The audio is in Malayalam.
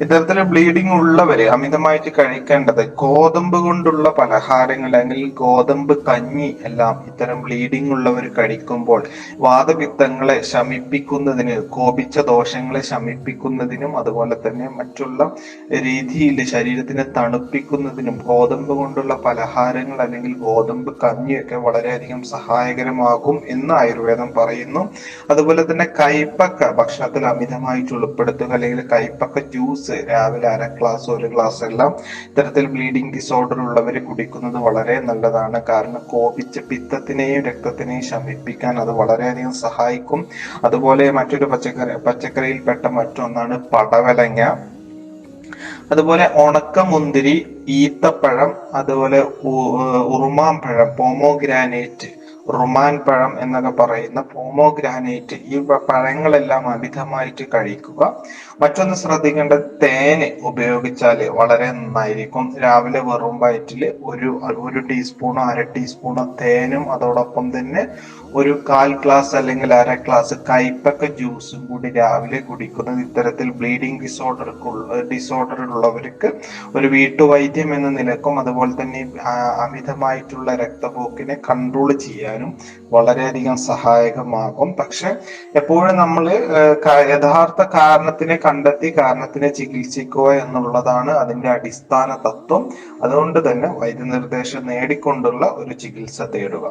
ഇത്തരത്തിൽ ബ്ലീഡിംഗ് ഉള്ളവര് അമിതമായിട്ട് കഴിക്കേണ്ടത് ഗോതമ്പ് കൊണ്ടുള്ള പലഹാരങ്ങൾ അല്ലെങ്കിൽ ഗോതമ്പ് കഞ്ഞി എല്ലാം ഇത്തരം ബ്ലീഡിംഗ് ഉള്ളവർ കഴിക്കുമ്പോൾ വാദപിത്തങ്ങളെ ശമിപ്പിക്കുന്നതിന് കോപിച്ച ദോഷങ്ങളെ ശമിപ്പിക്കുന്നതിനും അതുപോലെ തന്നെ മറ്റുള്ള രീതിയിൽ ശരീരത്തിനെ തണുപ്പിക്കുന്നതിനും ഗോതമ്പ് കൊണ്ടുള്ള പലഹാരങ്ങൾ അല്ലെങ്കിൽ ഗോതമ്പ് കഞ്ഞിയൊക്കെ വളരെയധികം സഹായകരമാകും എന്ന് ആയുർവേദം പറയുന്നു. അതുപോലെ തന്നെ കൈപ്പക്ക ഭക്ഷണത്തിൽ അമിതമായിട്ട് ഉൾപ്പെടുത്തുക അല്ലെങ്കിൽ കൈപ്പക്ക ജ്യൂസ് രാവിലെ അര ഗ്ലാസ് ഒരു ഗ്ലാസ് എല്ലാം ഇത്തരത്തിൽ ബ്ലീഡിംഗ് ഡിസോർഡർ ഉള്ളവർ കുടിക്കുന്നത് വളരെ നല്ലതാണ്. കാരണം കോപിച്ച് പിത്തത്തിനെയും രക്തത്തിനെയും ശമിപ്പിക്കാൻ അത് വളരെയധികം സഹായിക്കും. അതുപോലെ മറ്റൊരു പച്ചക്കറി പച്ചക്കറിയിൽപ്പെട്ട മറ്റൊന്നാണ് പടവലങ്ങ. അതുപോലെ ഉണക്കമുന്തിരി ഈത്തപ്പഴം അതുപോലെ ഉറുമാമ്പഴം പോമോഗ്രാനൈറ്റ് റുമാൻ പഴം എന്നൊക്കെ പറയുന്ന പോമോഗ്രാനൈറ്റ് ഈ പഴങ്ങളെല്ലാം അമിതമായിട്ട് കഴിക്കുക. മറ്റൊന്ന് ശ്രദ്ധിക്കേണ്ട തേന് ഉപയോഗിച്ചാൽ വളരെ നന്നായിരിക്കും. രാവിലെ വെറും വയറ്റിൽ ഒരു ഒരു ടീസ്പൂണോ അര ടീസ്പൂണോ തേനും അതോടൊപ്പം തന്നെ ഒരു കാൽ ഗ്ലാസ് അല്ലെങ്കിൽ അര ഗ്ലാസ് കൈപ്പക്ക ജ്യൂസും കൂടി രാവിലെ കുടിക്കുന്നത് ഇത്തരത്തിൽ ബ്ലീഡിംഗ് ഡിസോർഡർ ഡിസോർഡർ ഉള്ളവർക്ക് ഒരു വീട്ടുവൈദ്യം എന്ന നിലക്കും അതുപോലെ തന്നെ അമിതമായിട്ടുള്ള രക്തപോക്കിനെ കൺട്രോൾ ചെയ്യാനും വളരെയധികം സഹായകമാകും. പക്ഷെ എപ്പോഴും നമ്മൾ യഥാർത്ഥ കാരണത്തിനെ കണ്ടെത്തി കാരണത്തിനെ ചികിത്സിക്കുക എന്നുള്ളതാണ് അതിന്റെ അടിസ്ഥാന തത്വം. അതുകൊണ്ട് തന്നെ വൈദ്യനിർദ്ദേശം നേടിക്കൊണ്ടുള്ള ഒരു ചികിത്സ തേടുക.